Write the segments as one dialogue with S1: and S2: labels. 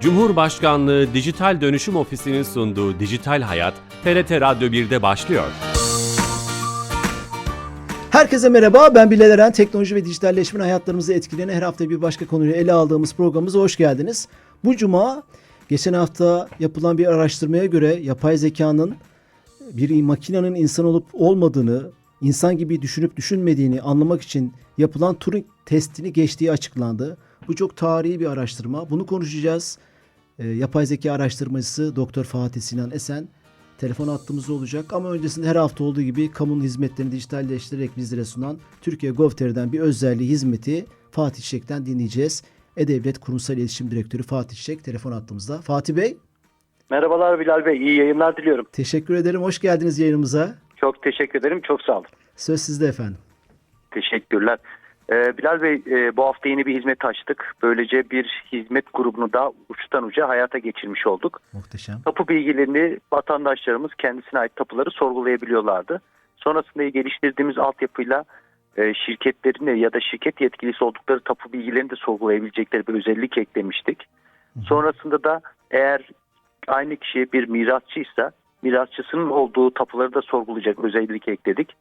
S1: Cumhurbaşkanlığı Dijital Dönüşüm Ofisi'nin sunduğu Dijital Hayat, TRT Radyo 1'de başlıyor.
S2: Herkese merhaba. Ben Bilal Eren. Teknoloji ve dijitalleşmenin hayatlarımızı etkileyen her hafta bir başka konuyu ele aldığımız programımıza hoş geldiniz. Bu cuma geçen hafta yapılan bir araştırmaya göre yapay zekanın bir makinenin insan olup olmadığını, insan gibi düşünüp düşünmediğini anlamak için yapılan Turing testini geçtiği açıklandı. Bu çok tarihi bir araştırma. Bunu konuşacağız. Ee, yapay zeka araştırmacısı Doktor Fatih Sinan Esen telefon hattımızda olacak ama öncesinde her hafta olduğu gibi kamunun hizmetlerini dijitalleştirerek bizlere sunan Türkiye Gov.tr'den bir özelliği hizmeti Fatih Çiçek'ten dinleyeceğiz. E-Devlet Kurumsal İletişim Direktörü Fatih Çiçek telefon hattımızda. Fatih Bey
S3: Merhabalar Bilal Bey, iyi yayınlar diliyorum.
S2: teşekkür ederim. Hoş geldiniz yayınımıza.
S3: Çok teşekkür ederim, çok sağ olun.
S2: Söz sizde efendim.
S3: Teşekkürler. Ee, Bilal Bey, e, bu hafta yeni bir hizmet açtık. Böylece bir hizmet grubunu da uçtan uca hayata geçirmiş olduk.
S2: Muhteşem.
S3: Tapu bilgilerini vatandaşlarımız kendisine ait tapuları sorgulayabiliyorlardı. Sonrasında geliştirdiğimiz altyapıyla e, şirketlerini ya da şirket yetkilisi oldukları tapu bilgilerini de sorgulayabilecekleri bir özellik eklemiştik. Sonrasında da eğer aynı kişiye bir mirasçıysa mirasçısının olduğu tapuları da sorgulayacak özellik ekledik.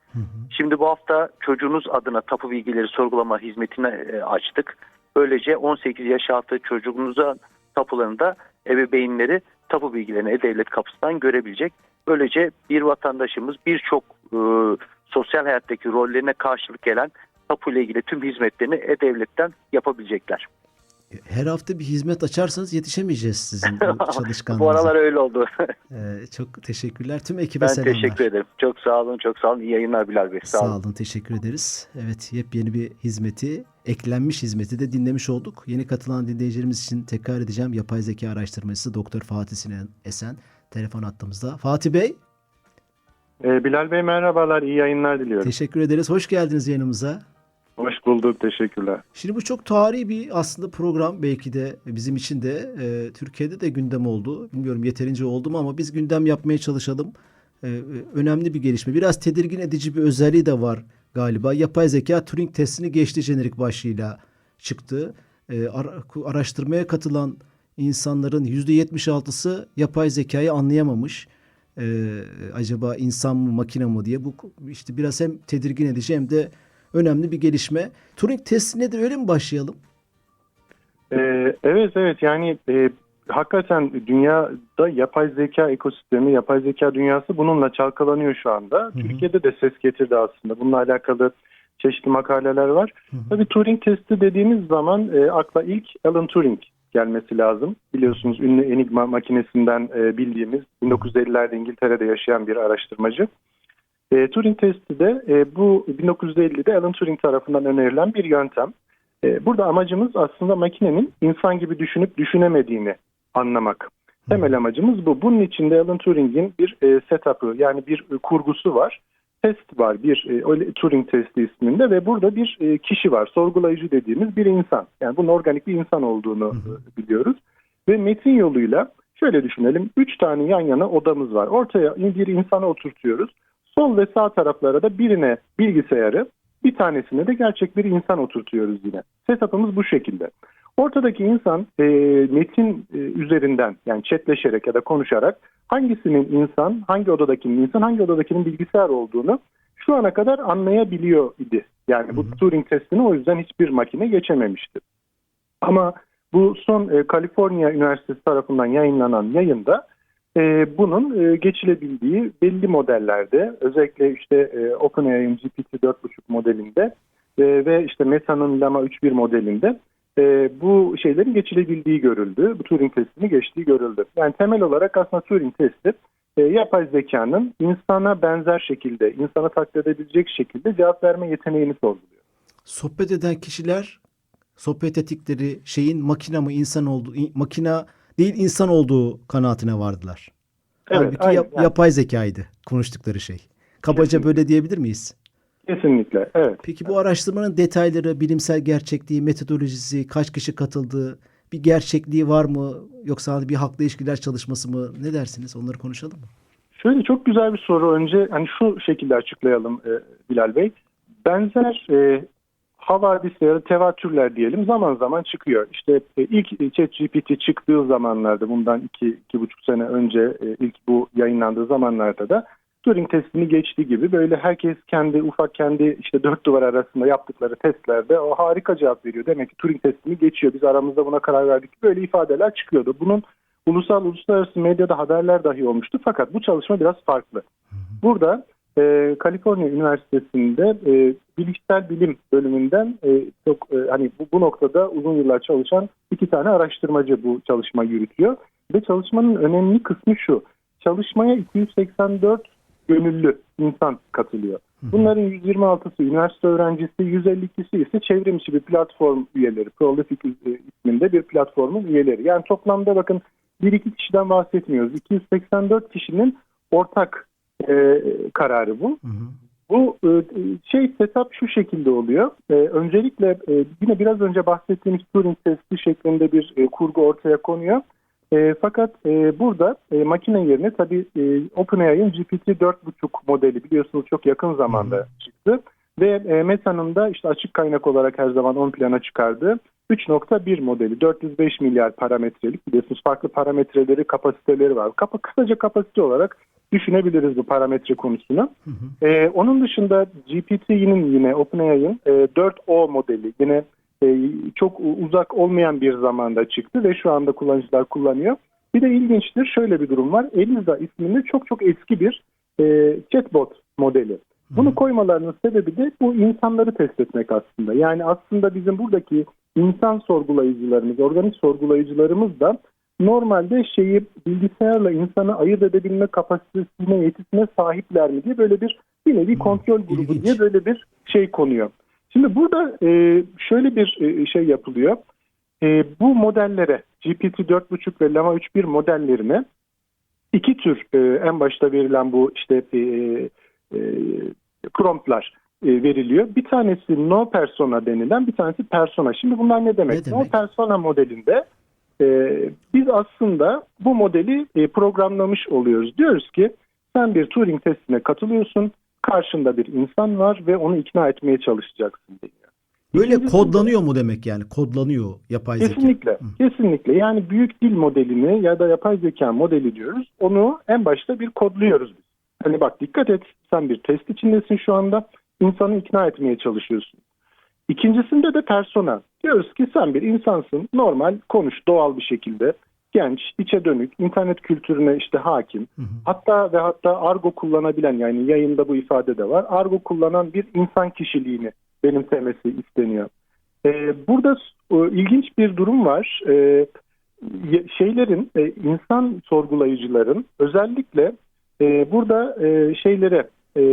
S3: Şimdi bu hafta çocuğunuz adına tapu bilgileri sorgulama hizmetini e, açtık. Böylece 18 yaş altı çocuğunuza tapularını da ebeveynleri tapu bilgilerini E-Devlet kapısından görebilecek. Böylece bir vatandaşımız birçok e, sosyal hayattaki rollerine karşılık gelen tapu ile ilgili tüm hizmetlerini E-Devlet'ten yapabilecekler.
S2: Her hafta bir hizmet açarsanız yetişemeyeceğiz sizin bu çalışkanlığınıza.
S3: bu aralar öyle oldu.
S2: Ee, çok teşekkürler. Tüm ekibe
S3: ben
S2: selamlar.
S3: teşekkür ederim. Çok sağ olun, çok sağ olun. İyi yayınlar Bilal Bey. Sağ,
S2: Sağ
S3: olun.
S2: olun, teşekkür ederiz. Evet, yepyeni bir hizmeti, eklenmiş hizmeti de dinlemiş olduk. Yeni katılan dinleyicilerimiz için tekrar edeceğim. Yapay zeka araştırmacısı Doktor Fatih Sinan Esen telefon attığımızda. Fatih Bey,
S4: Ee, Bilal Bey merhabalar, iyi yayınlar diliyorum.
S2: teşekkür ederiz. Hoş geldiniz yayınımıza.
S4: Hoş bulduk, teşekkürler.
S2: Şimdi bu çok tarihi bir aslında program belki de bizim için de e, Türkiye'de de gündem oldu. Bilmiyorum yeterince oldu mu ama biz gündem yapmaya çalışalım. E, e, önemli bir gelişme. Biraz tedirgin edici bir özelliği de var galiba. Yapay zeka Turing testini geçti jenerik başlığıyla çıktı. E, ara- araştırmaya katılan insanların %76'sı yapay zekayı anlayamamış. E, acaba insan mı makine mi diye bu işte biraz hem tedirgin edici hem de önemli bir gelişme. Turing testine de öyle mi başlayalım?
S4: Ee, evet evet yani e, hakikaten dünyada yapay zeka ekosistemi, yapay zeka dünyası bununla çalkalanıyor şu anda. Türkiye'de de ses getirdi aslında. Bununla alakalı çeşitli makaleler var. Tabii Turing testi dediğimiz zaman e, akla ilk Alan Turing gelmesi lazım. Biliyorsunuz ünlü Enigma makinesinden e, bildiğimiz 1950'lerde İngiltere'de yaşayan bir araştırmacı. E, Turing testi de e, bu 1950'de Alan Turing tarafından önerilen bir yöntem. E, burada amacımız aslında makinenin insan gibi düşünüp düşünemediğini anlamak. Temel amacımız bu. Bunun içinde Alan Turing'in bir e, setup'ı yani bir e, kurgusu var. Test var bir e, Turing testi isminde ve burada bir e, kişi var. Sorgulayıcı dediğimiz bir insan. Yani bunun organik bir insan olduğunu e, biliyoruz. Ve metin yoluyla şöyle düşünelim. Üç tane yan yana odamız var. Ortaya bir insana oturtuyoruz. Sol ve sağ taraflara da birine bilgisayarı, bir tanesine de gerçek bir insan oturtuyoruz yine. Setup'ımız bu şekilde. Ortadaki insan e, metin e, üzerinden yani chatleşerek ya da konuşarak hangisinin insan, hangi odadakinin insan, hangi odadakinin bilgisayar olduğunu şu ana kadar anlayabiliyor idi. Yani bu Turing testini o yüzden hiçbir makine geçememişti. Ama bu son e, Kaliforniya Üniversitesi tarafından yayınlanan yayında e, bunun e, geçilebildiği belli modellerde özellikle işte e, OpenAI'ın GPT 4.5 modelinde e, ve işte Meta'nın Llama 3.1 modelinde e, bu şeylerin geçilebildiği görüldü. Bu Turing testini geçtiği görüldü. Yani temel olarak aslında Turing testi yapay zekanın insana benzer şekilde, insana taklit edebilecek şekilde cevap verme yeteneğini sorguluyor.
S2: Sohbet eden kişiler sohbet ettikleri şeyin makine mi insan olduğu, in- makina değil insan olduğu kanaatine vardılar.
S4: Evet,
S2: Halbuki
S4: aynen,
S2: yap- yapay zekaydı konuştukları şey. Kabaca
S4: Kesinlikle.
S2: böyle diyebilir miyiz?
S4: Kesinlikle, evet.
S2: Peki bu araştırmanın detayları, bilimsel gerçekliği, metodolojisi, kaç kişi katıldı, bir gerçekliği var mı yoksa hani bir halkla ilişkiler çalışması mı? Ne dersiniz? Onları konuşalım mı?
S4: Şöyle çok güzel bir soru. Önce hani şu şekilde açıklayalım e, Bilal Bey. Benzer e, havadis ya da tevatürler diyelim zaman zaman çıkıyor. İşte e, ilk ChatGPT çıktığı zamanlarda bundan iki, iki buçuk sene önce e, ilk bu yayınlandığı zamanlarda da Turing testini geçti gibi böyle herkes kendi ufak kendi işte dört duvar arasında yaptıkları testlerde o harika cevap veriyor. Demek ki Turing testini geçiyor. Biz aramızda buna karar verdik. Böyle ifadeler çıkıyordu. Bunun ulusal uluslararası medyada haberler dahi olmuştu. Fakat bu çalışma biraz farklı. Burada e, Kaliforniya Üniversitesi'nde e, bilişsel bilim bölümünden e, çok e, hani bu, bu noktada uzun yıllar çalışan iki tane araştırmacı bu çalışma yürütüyor. Ve çalışmanın önemli kısmı şu. Çalışmaya 284 gönüllü insan katılıyor. Bunların 126'sı üniversite öğrencisi, 152'si ise çevrimiçi bir platform üyeleri. Prolific isminde bir platformun üyeleri. Yani toplamda bakın bir iki kişiden bahsetmiyoruz. 284 kişinin ortak e, kararı bu.
S2: Hı hı.
S4: Bu e, şey setup şu şekilde oluyor. E, öncelikle e, yine biraz önce bahsettiğimiz Turing testi şeklinde bir e, kurgu ortaya konuyor. E, fakat e, burada e, makine yerine tabii e, OpenAI'ın GPT 4.5 modeli biliyorsunuz çok yakın zamanda çıktı. Ve e, Meta'nın da işte açık kaynak olarak her zaman ön plana çıkardığı 3.1 modeli 405 milyar parametrelik biliyorsunuz farklı parametreleri kapasiteleri var. Kapa, kısaca kapasite olarak düşünebiliriz bu parametre konusunu.
S2: Hı hı.
S4: Ee, onun dışında GPT'nin yine OpenAI'ın e, 4O modeli yine e, çok uzak olmayan bir zamanda çıktı ve şu anda kullanıcılar kullanıyor. Bir de ilginçtir şöyle bir durum var. Eliza isminde çok çok eski bir e, chatbot modeli. Bunu koymalarının sebebi de bu insanları test etmek aslında. Yani aslında bizim buradaki insan sorgulayıcılarımız, organik sorgulayıcılarımız da normalde şeyi bilgisayarla insanı ayırt edebilme kapasitesine, yetisine sahipler mi diye böyle bir bir nevi kontrol grubu
S2: ilginç.
S4: diye böyle bir şey konuyor. Şimdi burada e, şöyle bir e, şey yapılıyor. E, bu modellere GPT 4.5 ve Llama 3.1 modellerine iki tür e, en başta verilen bu işte e, e, promptlar e, veriliyor. Bir tanesi no persona denilen bir tanesi persona. Şimdi bunlar ne demek?
S2: Ne demek?
S4: No persona modelinde e, biz aslında bu modeli e, programlamış oluyoruz. Diyoruz ki sen bir Turing testine katılıyorsun. Karşında bir insan var ve onu ikna etmeye çalışacaksın deniyor.
S2: Böyle
S4: İkincisi-
S2: kodlanıyor mu demek yani? Kodlanıyor yapay zeka.
S4: Kesinlikle,
S2: Hı.
S4: kesinlikle. Yani büyük dil modelini ya da yapay zeka modeli diyoruz. Onu en başta bir kodluyoruz biz. Hani bak dikkat et, sen bir test içindesin şu anda. İnsanı ikna etmeye çalışıyorsun. İkincisinde de persona. Diyoruz ki sen bir insansın, normal konuş doğal bir şekilde. Genç, içe dönük, internet kültürüne işte hakim.
S2: Hı hı.
S4: Hatta ve hatta argo kullanabilen yani yayında bu ifade de var. Argo kullanan bir insan kişiliğini benimsemesi isteniyor. Ee, burada e, ilginç bir durum var. Ee, şeylerin, e, insan sorgulayıcıların özellikle e, burada e, şeylere e,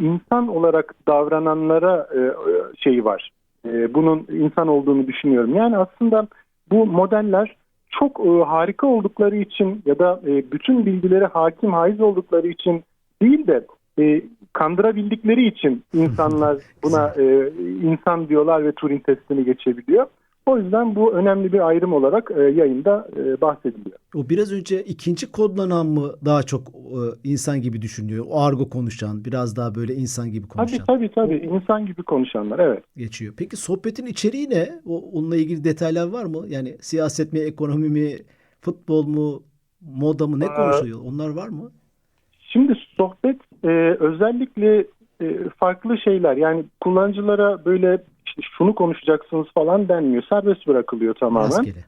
S4: insan olarak davrananlara e, e, şeyi var. E, bunun insan olduğunu düşünüyorum. Yani aslında bu modeller çok e, harika oldukları için ya da e, bütün bilgilere hakim haiz oldukları için değil de e, kandırabildikleri için insanlar buna e, insan diyorlar ve Turing testini geçebiliyor. O yüzden bu önemli bir ayrım olarak e, yayında e, bahsediliyor.
S2: O biraz önce ikinci kodlanan mı daha çok e, insan gibi düşünüyor? O argo konuşan, biraz daha böyle insan gibi
S4: Tabii
S2: konuşan
S4: tabii tabii insan gibi konuşanlar evet.
S2: geçiyor. Peki sohbetin içeriği ne? O, onunla ilgili detaylar var mı? Yani siyaset mi, ekonomi mi, futbol mu, moda mı ne konuşuyor? Onlar var mı?
S4: Şimdi sohbet e, özellikle e, farklı şeyler yani kullanıcılara böyle işte şunu konuşacaksınız falan denmiyor. Serbest bırakılıyor tamamen.
S2: Rastgele.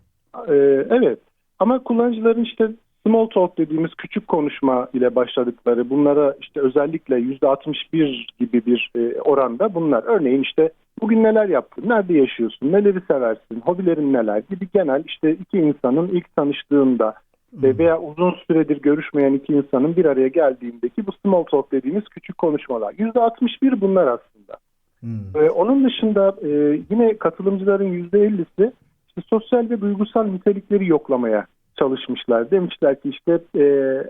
S4: Ee, evet ama kullanıcıların işte small talk dediğimiz küçük konuşma ile başladıkları bunlara işte özellikle %61 gibi bir e, oranda bunlar. Örneğin işte bugün neler yaptın, nerede yaşıyorsun, neleri seversin, hobilerin neler gibi genel işte iki insanın ilk tanıştığında e, veya uzun süredir görüşmeyen iki insanın bir araya geldiğindeki bu small talk dediğimiz küçük konuşmalar. %61 bunlar aslında.
S2: Hmm.
S4: Ee, onun dışında e, yine katılımcıların %50'si işte sosyal ve duygusal nitelikleri yoklamaya çalışmışlar. Demişler ki işte e,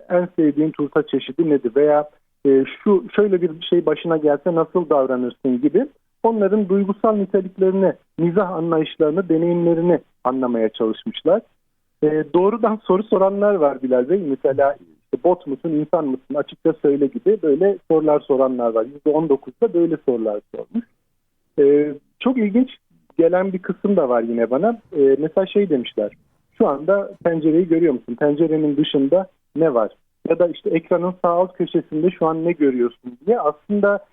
S4: en sevdiğin turta çeşidi nedir veya e, şu şöyle bir şey başına gelse nasıl davranırsın gibi onların duygusal niteliklerini, mizah anlayışlarını, deneyimlerini anlamaya çalışmışlar. E, doğrudan soru soranlar var Bilal Bey. Mesela bot musun, insan mısın açıkça söyle gibi böyle sorular soranlar var. %19'da böyle sorular sormuş. E, çok ilginç gelen bir kısım da var yine bana. E, mesela şey demişler. Şu anda pencereyi görüyor musun? Pencerenin dışında ne var? Ya da işte ekranın sağ alt köşesinde şu an ne görüyorsun diye aslında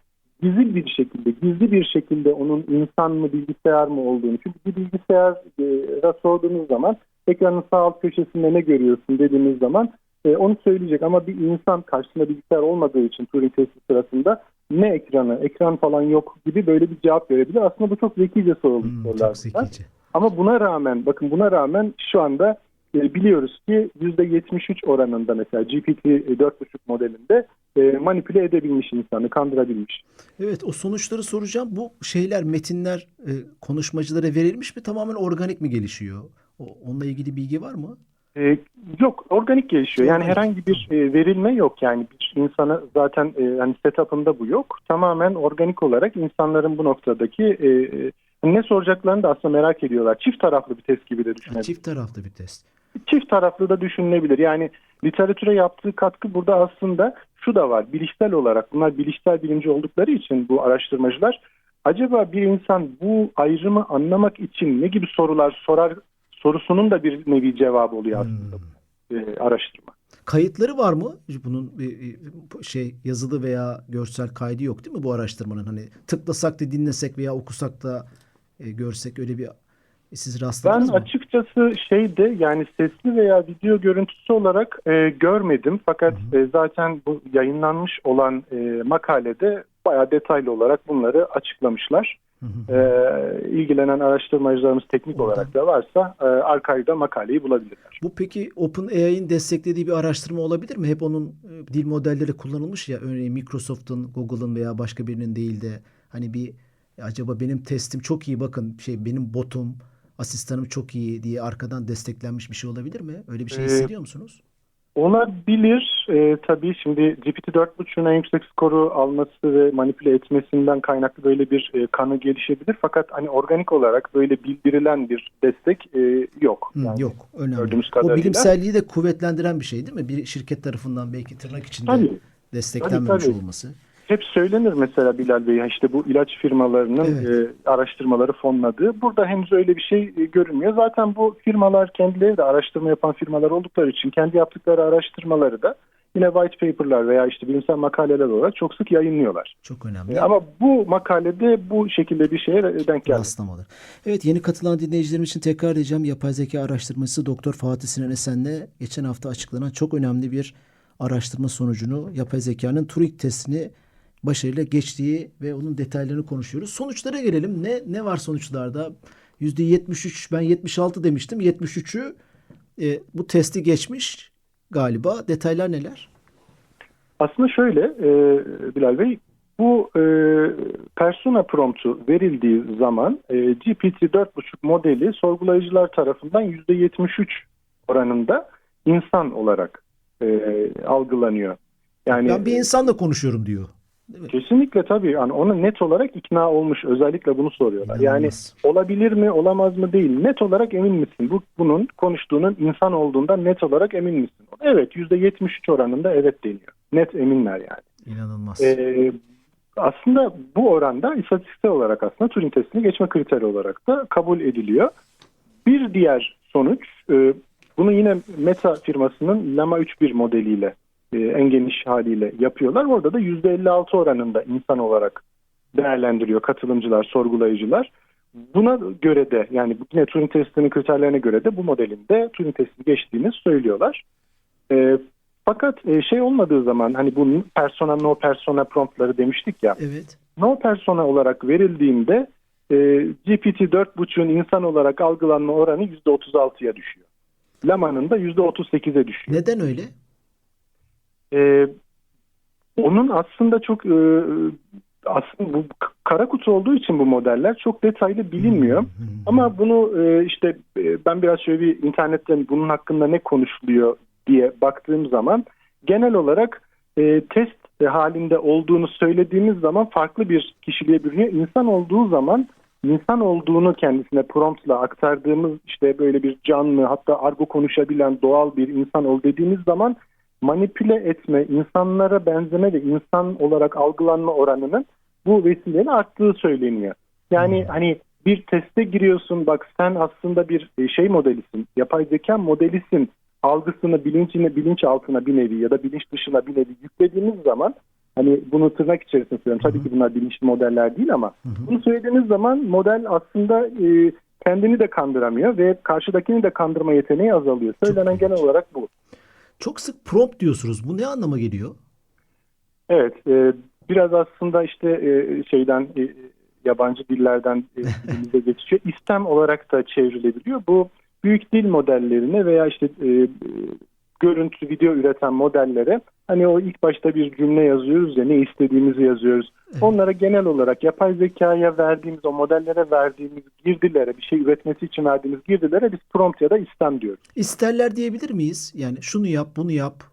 S4: gizli bir şekilde, gizli bir şekilde onun insan mı bilgisayar mı olduğunu. Çünkü bir bilgisayara sorduğunuz zaman ekranın sağ alt köşesinde ne görüyorsun dediğiniz zaman e, onu söyleyecek ama bir insan karşısında bilgisayar olmadığı için Turing testi sırasında ne ekranı, ekran falan yok gibi böyle bir cevap verebilir. Aslında bu çok zekice sorulmuş
S2: Hmm,
S4: sorular.
S2: çok zekice.
S4: Ama buna rağmen bakın buna rağmen şu anda e, biliyoruz ki %73 oranında mesela GPT 4.5 modelinde e, manipüle edebilmiş insanı, kandırabilmiş.
S2: Evet o sonuçları soracağım. Bu şeyler metinler e, konuşmacılara verilmiş mi tamamen organik mi gelişiyor? O, onunla ilgili bilgi var mı?
S4: E, yok organik gelişiyor. Yani herhangi bir e, verilme yok. Yani bir insana zaten e, hani setup'ında bu yok. Tamamen organik olarak insanların bu noktadaki e, e, ne soracaklarını da aslında merak ediyorlar. Çift taraflı bir test gibi de
S2: Ha,
S4: düşünebiliriz.
S2: çift taraflı bir test.
S4: çift taraflı da düşünülebilir. Yani literatüre yaptığı katkı burada aslında şu da var. Bilişsel olarak bunlar bilişsel bilimci oldukları için bu araştırmacılar acaba bir insan bu ayrımı anlamak için ne gibi sorular sorar sorusunun da bir nevi cevabı oluyor aslında
S2: Hmm.
S4: e, araştırma.
S2: Kayıtları var mı? Bunun bir, şey yazılı veya görsel kaydı yok değil mi bu araştırmanın? Hani tıklasak da dinlesek veya okusak da e, görsek öyle bir siz
S4: Ben
S2: rastladınız mı?
S4: açıkçası şeyde yani sesli veya video görüntüsü olarak e, görmedim. Fakat e, zaten bu yayınlanmış olan e, makalede bayağı detaylı olarak bunları açıklamışlar.
S2: Hı hı.
S4: e, ilgilenen araştırmacılarımız teknik
S2: Oradan.
S4: olarak da varsa e, arkayda makaleyi bulabilirler.
S2: Bu peki OpenAI'nin desteklediği bir araştırma olabilir mi? Hep onun e, dil modelleri kullanılmış ya örneğin Microsoft'un, Google'ın veya başka birinin değil de hani bir "Ya acaba benim testim çok iyi bakın şey benim botum, asistanım çok iyi diye arkadan desteklenmiş bir şey olabilir mi? Öyle bir şey
S4: Ee,
S2: hissediyor musunuz?
S4: Olabilir. E, tabii şimdi GPT-4.5'un en yüksek skoru alması ve manipüle etmesinden kaynaklı böyle bir e, kanı gelişebilir. Fakat hani organik olarak böyle bildirilen bir destek e, yok.
S2: Hı,
S4: Yani
S2: yok, önemli.
S4: gördüğümüz
S2: O bilimselliği de kuvvetlendiren bir şey değil mi? Bir şirket tarafından belki tırnak içinde
S4: Tabii.
S2: desteklenmemiş
S4: Tabii, tabii.
S2: olması.
S4: Hep söylenir mesela Bilal Bey işte bu ilaç firmalarının
S2: Evet.
S4: e, araştırmaları fonladığı. Burada henüz öyle bir şey e, görünmüyor. Zaten bu firmalar kendileri de araştırma yapan firmalar oldukları için kendi yaptıkları araştırmaları da yine white paper'lar veya işte bilimsel makaleler olarak çok sık yayınlıyorlar.
S2: Çok önemli.
S4: E, ama bu makalede bu şekilde bir şeye denk geldi.
S2: Rastlamalar. Evet yeni katılan dinleyicilerim için tekrar edeceğim. Yapay zeka araştırmacısı Doktor Fatih Sinan Esen'le geçen hafta açıklanan çok önemli bir araştırma sonucunu yapay zekanın Turing testini başarıyla geçtiği ve onun detaylarını konuşuyoruz. Sonuçlara gelelim. Ne ne var sonuçlarda? %73 ben 76 demiştim. 73'ü e, bu testi geçmiş galiba. Detaylar neler?
S4: Aslında şöyle e, Bilal Bey bu e, persona promptu verildiği zaman e, GPT-4.5 modeli sorgulayıcılar tarafından %73 oranında insan olarak e, algılanıyor. Yani
S2: Ben bir insanla konuşuyorum diyor.
S4: Kesinlikle tabii yani ona net olarak ikna olmuş özellikle bunu soruyorlar. Yani
S2: İnanılmaz.
S4: olabilir mi olamaz mı değil net olarak emin misin? Bu bunun konuştuğunun insan olduğundan net olarak emin misin? Evet %73 oranında evet deniyor. Net eminler yani.
S2: İnanılmaz.
S4: Ee, aslında bu oranda istatistiksel olarak aslında Turing testini geçme kriteri olarak da kabul ediliyor. Bir diğer sonuç e, bunu yine Meta firmasının Llama 3.1 modeliyle e, en geniş haliyle yapıyorlar. Orada da %56 oranında insan olarak değerlendiriyor katılımcılar, sorgulayıcılar. Buna göre de yani yine Turing testinin kriterlerine göre de bu modelin de Turing testini geçtiğini söylüyorlar. E, fakat e, şey olmadığı zaman hani bu persona no persona promptları demiştik ya.
S2: evet.
S4: No persona olarak verildiğinde e, GPT 4.5'un insan olarak algılanma oranı %36'ya düşüyor. Lama'nın da %38'e düşüyor.
S2: Neden öyle?
S4: E, onun aslında çok e, aslında bu kara kutu olduğu için bu modeller çok detaylı bilinmiyor. Ama bunu e, işte e, ben biraz şöyle bir internetten bunun hakkında ne konuşuluyor diye baktığım zaman genel olarak e, test halinde olduğunu söylediğimiz zaman farklı bir kişiliğe bürünüyor. İnsan olduğu zaman insan olduğunu kendisine promptla aktardığımız işte böyle bir canlı hatta argo konuşabilen doğal bir insan ol dediğimiz zaman manipüle etme, insanlara benzeme ve insan olarak algılanma oranının bu vesileyle arttığı söyleniyor. Yani hani bir teste giriyorsun bak sen aslında bir e, şey modelisin, yapay zeka modelisin algısını bilincine, bilinç altına bir nevi ya da bilinç dışına bir nevi yüklediğimiz zaman hani bunu tırnak içerisinde söylüyorum. Tabii ki bunlar bilinçli modeller değil ama bunu söylediğiniz zaman model aslında e, kendini de kandıramıyor ve karşıdakini de kandırma yeteneği azalıyor. Söylenen genel olarak bu.
S2: Çok sık prompt diyorsunuz. Bu ne anlama geliyor?
S4: Evet, e, biraz aslında işte e, şeyden e, yabancı dillerden e, dilimize geçiyor. İstem olarak da çevrilebiliyor. Bu büyük dil modellerine veya işte e, görüntü, video üreten modellere hani o ilk başta bir cümle yazıyoruz ya ne istediğimizi yazıyoruz. Onlara genel olarak yapay zekaya verdiğimiz o modellere verdiğimiz girdilere bir şey üretmesi için verdiğimiz girdilere biz prompt ya da istem diyoruz.
S2: İsterler diyebilir miyiz? Yani şunu yap, bunu yap,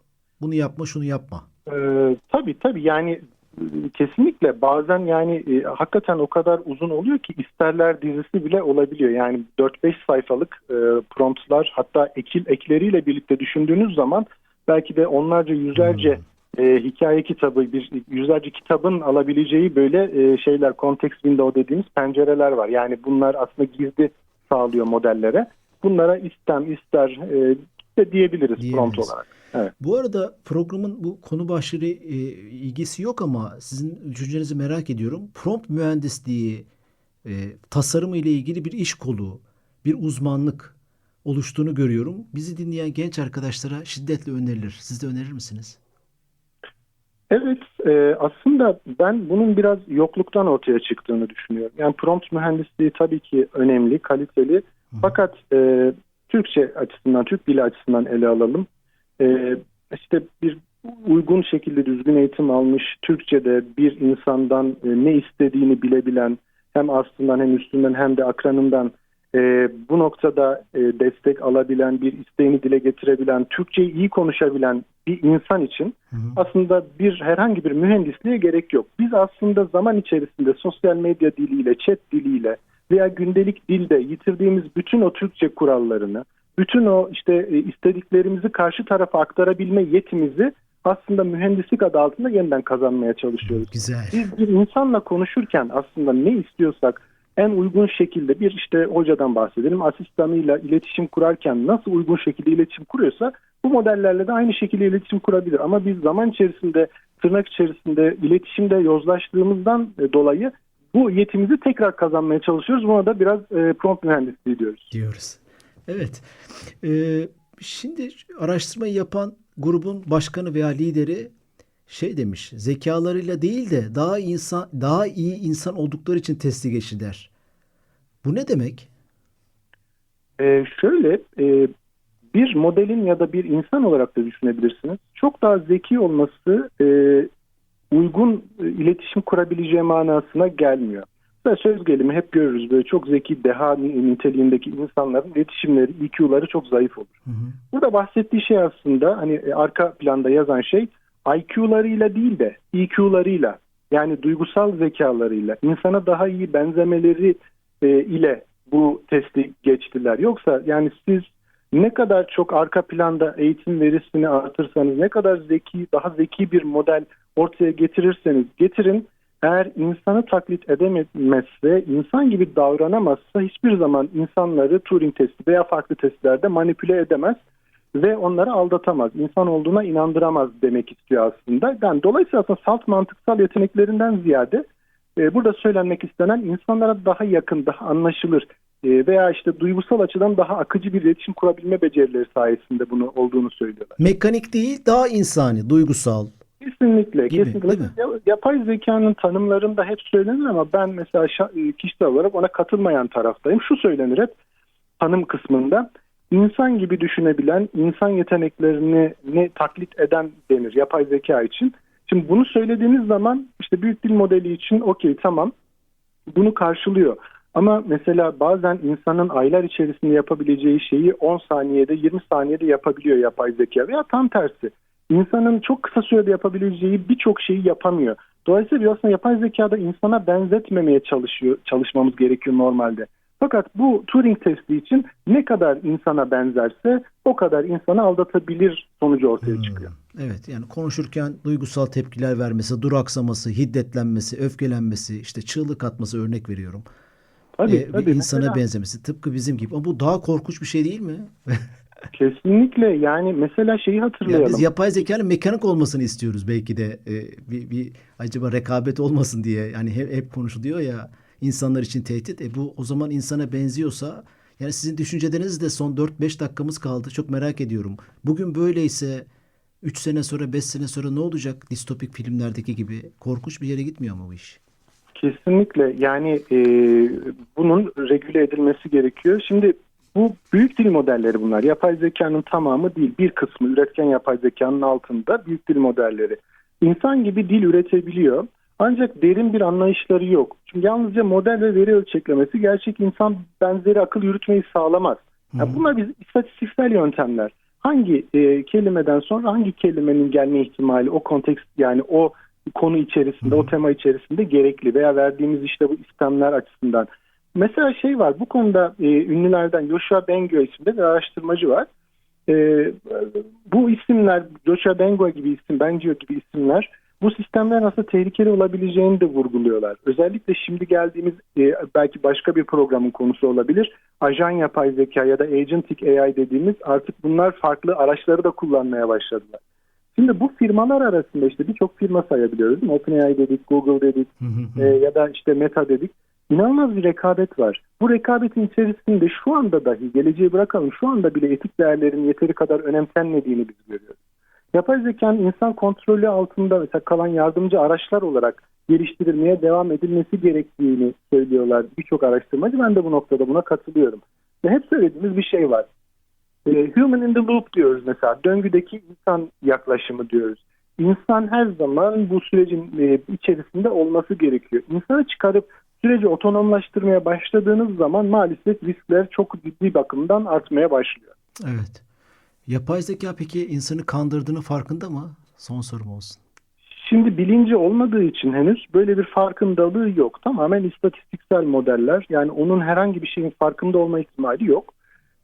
S2: bunu yapma, şunu yapma.
S4: Ee, tabii tabii yani e, kesinlikle bazen yani e, hakikaten o kadar uzun oluyor ki isterler dizisi bile olabiliyor. Yani 4-5 sayfalık e, promptlar hatta ekil ekleriyle birlikte düşündüğünüz zaman belki de onlarca yüzlerce e, hikaye kitabı bir yüzlerce kitabın alabileceği böyle e, şeyler context window dediğimiz pencereler var. Yani bunlar aslında girdi sağlıyor modellere. Bunlara istem ister e, de diyebiliriz,
S2: Diyebiliriz.
S4: prompt olarak.
S2: Bu arada programın bu konu başlığı e, ilgisi yok ama sizin düşüncenizi merak ediyorum. Prompt mühendisliği e, tasarımı ile ilgili bir iş kolu, bir uzmanlık oluştuğunu görüyorum. Bizi dinleyen genç arkadaşlara şiddetle önerilir. Siz de önerir misiniz?
S4: Evet, e, aslında ben bunun biraz yokluktan ortaya çıktığını düşünüyorum. Yani prompt mühendisliği tabii ki önemli, kaliteli. Fakat e, Türkçe açısından, Türk dili açısından ele alalım. E, işte bir uygun şekilde düzgün eğitim almış, Türkçe'de bir insandan e, ne istediğini bilebilen, hem aslından hem üstünden hem de akranından e, bu noktada e, destek alabilen, bir isteğini dile getirebilen, Türkçeyi iyi konuşabilen bir insan için aslında bir herhangi bir mühendisliğe gerek yok. Biz aslında zaman içerisinde sosyal medya diliyle, chat diliyle veya gündelik dilde yitirdiğimiz bütün o Türkçe kurallarını, bütün o işte e, istediklerimizi karşı tarafa aktarabilme yetimizi aslında mühendislik adı altında yeniden kazanmaya çalışıyoruz.
S2: Güzel.
S4: Biz bir insanla konuşurken aslında ne istiyorsak en uygun şekilde bir işte hocadan bahsedelim asistanıyla iletişim kurarken nasıl uygun şekilde iletişim kuruyorsa bu modellerle de aynı şekilde iletişim kurabilir. Ama biz zaman içerisinde tırnak içerisinde iletişimde yozlaştığımızdan e, dolayı bu yetimizi tekrar kazanmaya çalışıyoruz. Buna da biraz e, prompt mühendisliği diyoruz.
S2: diyoruz. Evet. Ee, şimdi araştırmayı yapan grubun başkanı veya lideri şey demiş. Zekalarıyla değil de daha insan daha iyi insan oldukları için testi geçtiler. Bu ne demek?
S4: E, şöyle e, bir modelin ya da bir insan olarak da düşünebilirsiniz. Çok daha zeki olması e, uygun e, iletişim kurabileceği manasına gelmiyor. Ve söz gelimi hep görürüz böyle çok zeki deha ni- niteliğindeki insanların iletişimleri, IQ'ları çok zayıf olur.
S2: Hı hı.
S4: Burada bahsettiği şey aslında hani e, arka planda yazan şey IQ'larıyla değil de EQ'larıyla yani duygusal zekalarıyla insana daha iyi benzemeleri e, ile bu testi geçtiler. Yoksa yani siz ne kadar çok arka planda eğitim verisini artırsanız, ne kadar zeki, daha zeki bir model ortaya getirirseniz getirin. Eğer insanı taklit edemezse, insan gibi davranamazsa hiçbir zaman insanları Turing testi veya farklı testlerde manipüle edemez ve onları aldatamaz. İnsan olduğuna inandıramaz demek istiyor aslında. Yani dolayısıyla aslında salt mantıksal yeteneklerinden ziyade e, burada söylenmek istenen insanlara daha yakın, daha anlaşılır e, veya işte duygusal açıdan daha akıcı bir iletişim kurabilme becerileri sayesinde bunu olduğunu söylüyorlar.
S2: Mekanik değil, daha insani, duygusal.
S4: Kesinlikle,
S2: Gibi,
S4: kesinlikle.
S2: değil mi?
S4: Ya- Yapay zekanın tanımlarında hep söylenir ama ben mesela e, kişisel olarak ona katılmayan taraftayım. Şu söylenir hep tanım kısmında. İnsan gibi düşünebilen, insan yeteneklerini ne taklit eden denir yapay zeka için. Şimdi bunu söylediğiniz zaman işte büyük dil modeli için okey tamam bunu karşılıyor. Ama mesela bazen insanın aylar içerisinde yapabileceği şeyi 10 saniyede 20 saniyede yapabiliyor yapay zeka veya tam tersi. İnsanın çok kısa sürede yapabileceği birçok şeyi yapamıyor. Dolayısıyla aslında yapay zekada insana benzetmemeye çalışıyor, çalışmamız gerekiyor normalde. Fakat bu Turing testi için ne kadar insana benzerse o kadar insanı aldatabilir sonucu ortaya çıkıyor.
S2: Evet yani konuşurken duygusal tepkiler vermesi, duraksaması, hiddetlenmesi, öfkelenmesi, işte çığlık atması örnek veriyorum.
S4: Tabii,
S2: e,
S4: tabii.
S2: bir insana
S4: Mesela-
S2: benzemesi tıpkı bizim gibi. Ama bu daha korkunç bir şey değil mi?
S4: Kesinlikle yani mesela şeyi
S2: Yani
S4: hatırlayalım.
S2: biz yapay zekanın mekanik olmasını istiyoruz belki de e, bir, bir acaba rekabet olmasın diye yani hep, hep konuşuluyor ya insanlar için tehdit. E bu o zaman insana benziyorsa yani sizin düşünceleriniz de son 4-5 dakikamız kaldı. Çok merak ediyorum. Bugün böyleyse 3 sene sonra 5 sene sonra ne olacak distopik filmlerdeki gibi? Korkunç bir yere gitmiyor mu bu iş?
S4: Kesinlikle yani e, bunun regüle edilmesi gerekiyor. Şimdi bu büyük dil modelleri bunlar. Yapay zekanın tamamı değil bir kısmı üretken yapay zekanın altında büyük dil modelleri. İnsan gibi dil üretebiliyor. Ancak derin bir anlayışları yok. Çünkü yalnızca model ve veri ölçeklemesi gerçek insan benzeri akıl yürütmeyi sağlamaz. Ya bunlar biz istatistiksel yöntemler. Hangi e, kelimeden sonra hangi kelimenin gelme ihtimali o kontekst yani o konu içerisinde, o tema içerisinde gerekli veya verdiğimiz işte bu istemler açısından. Mesela şey var bu konuda e, ünlülerden Joshua Bengio isimli bir araştırmacı var. E, bu isimler Joshua Bengio gibi isim, Bengio gibi isimler bu sistemler nasıl tehlikeli olabileceğini de vurguluyorlar. Özellikle şimdi geldiğimiz e, belki başka bir programın konusu olabilir. Ajan yapay zeka ya da agentic AI dediğimiz artık bunlar farklı araçları da kullanmaya başladılar. Şimdi bu firmalar arasında işte birçok firma sayabiliyoruz. OpenAI dedik, Google dedik e, ya da işte Meta dedik. İnanılmaz bir rekabet var. Bu rekabetin içerisinde şu anda dahi geleceği bırakalım şu anda bile etik değerlerin yeteri kadar önemsenmediğini biz görüyoruz. Yapay zekanın insan kontrolü altında mesela kalan yardımcı araçlar olarak geliştirilmeye devam edilmesi gerektiğini söylüyorlar birçok araştırmacı. Ben de bu noktada buna katılıyorum. Ve hep söylediğimiz bir şey var. E, human in the loop diyoruz mesela. Döngüdeki insan yaklaşımı diyoruz. İnsan her zaman bu sürecin e, içerisinde olması gerekiyor. İnsanı çıkarıp süreci otonomlaştırmaya başladığınız zaman maalesef riskler çok ciddi bakımdan artmaya başlıyor.
S2: Evet. Yapay zeka peki insanı kandırdığının farkında mı? Son sorum olsun.
S4: Şimdi bilinci olmadığı için henüz böyle bir farkındalığı yok. Tamamen istatistiksel modeller. Yani onun herhangi bir şeyin farkında olma ihtimali yok.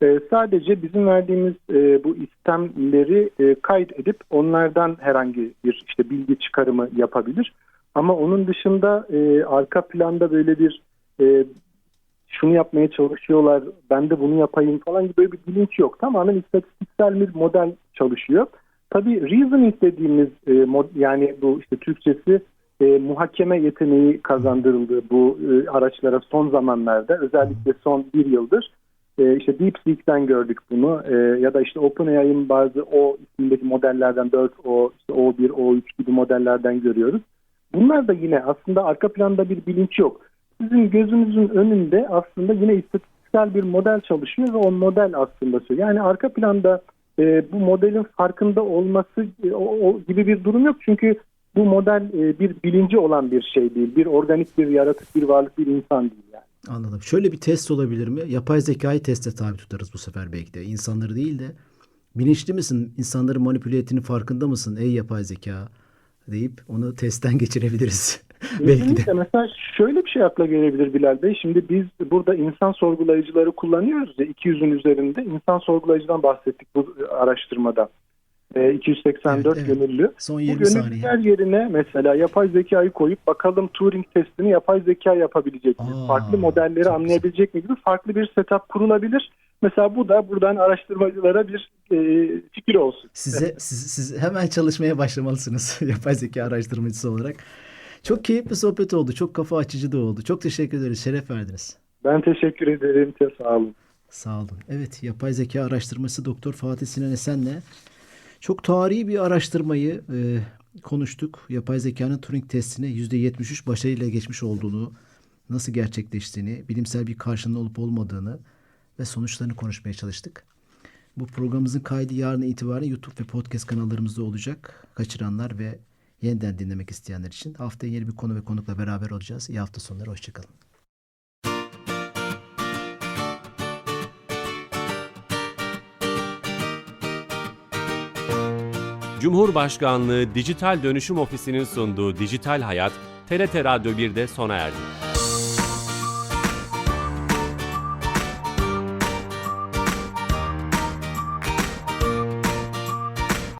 S4: Ee, sadece bizim verdiğimiz e, bu istemleri e, kaydedip onlardan herhangi bir işte bilgi çıkarımı yapabilir. Ama onun dışında e, arka planda böyle bir e, şunu yapmaya çalışıyorlar, ben de bunu yapayım falan gibi böyle bir bilinç yok. Tamamen istatistiksel bir model çalışıyor. Tabii reasoning dediğimiz e, mod, yani bu işte Türkçesi e, muhakeme yeteneği kazandırıldı bu e, araçlara son zamanlarda özellikle son bir yıldır. E, işte DeepSeek'ten gördük bunu e, ya da işte OpenAI'ın bazı o isimdeki modellerden 4O, işte O1, O3 gibi modellerden görüyoruz. Bunlar da yine aslında arka planda bir bilinç yok. Sizin gözünüzün önünde aslında yine istatistiksel bir model çalışıyor ve o model aslında. Yani arka planda e, bu modelin farkında olması e, o, o gibi bir durum yok. Çünkü bu model e, bir bilinci olan bir şey değil. Bir organik bir yaratık bir varlık bir insan değil yani.
S2: Anladım. Şöyle bir test olabilir mi? Yapay zekayı teste tabi tutarız bu sefer belki de. İnsanları değil de bilinçli misin? İnsanları manipüle ettiğinin farkında mısın? Ey yapay zeka deyip onu testten geçirebiliriz. Belki de.
S4: Mesela şöyle bir şey akla gelebilir Bilal Bey. Şimdi biz burada insan sorgulayıcıları kullanıyoruz ya 200'ün üzerinde insan sorgulayıcıdan bahsettik bu araştırmada. E, 284
S2: Evet, evet.
S4: gönüllü.
S2: Son
S4: Bu
S2: 20 saniye.
S4: gönüllüler yerine mesela yapay zekayı koyup bakalım Turing testini yapay zeka yapabilecek mi?
S2: Aa,
S4: farklı modelleri anlayabilecek mi gibi farklı bir setup kurulabilir. Mesela bu da buradan araştırmacılara bir e, fikir olsun.
S2: Size siz, siz hemen çalışmaya başlamalısınız yapay zeka araştırmacısı olarak. Çok keyifli sohbet oldu. Çok kafa açıcı da oldu. Çok teşekkür ederiz. Şeref verdiniz.
S4: Ben teşekkür ederim. Çok sağ olun.
S2: Sağ olun. Evet, yapay zeka araştırması Doktor Fatih Sinan Esen'le çok tarihi bir araştırmayı e, konuştuk. Yapay zekanın Turing testine %73 başarıyla geçmiş olduğunu, nasıl gerçekleştiğini, bilimsel bir karşılığının olup olmadığını ve sonuçlarını konuşmaya çalıştık. Bu programımızın kaydı yarın itibaren YouTube ve podcast kanallarımızda olacak. Kaçıranlar ve yeniden dinlemek isteyenler için haftaya yeni bir konu ve konukla beraber olacağız. İyi hafta sonları, hoşçakalın.
S1: Cumhurbaşkanlığı Dijital Dönüşüm Ofisi'nin sunduğu Dijital Hayat, TRT Radyo 1'de sona erdi.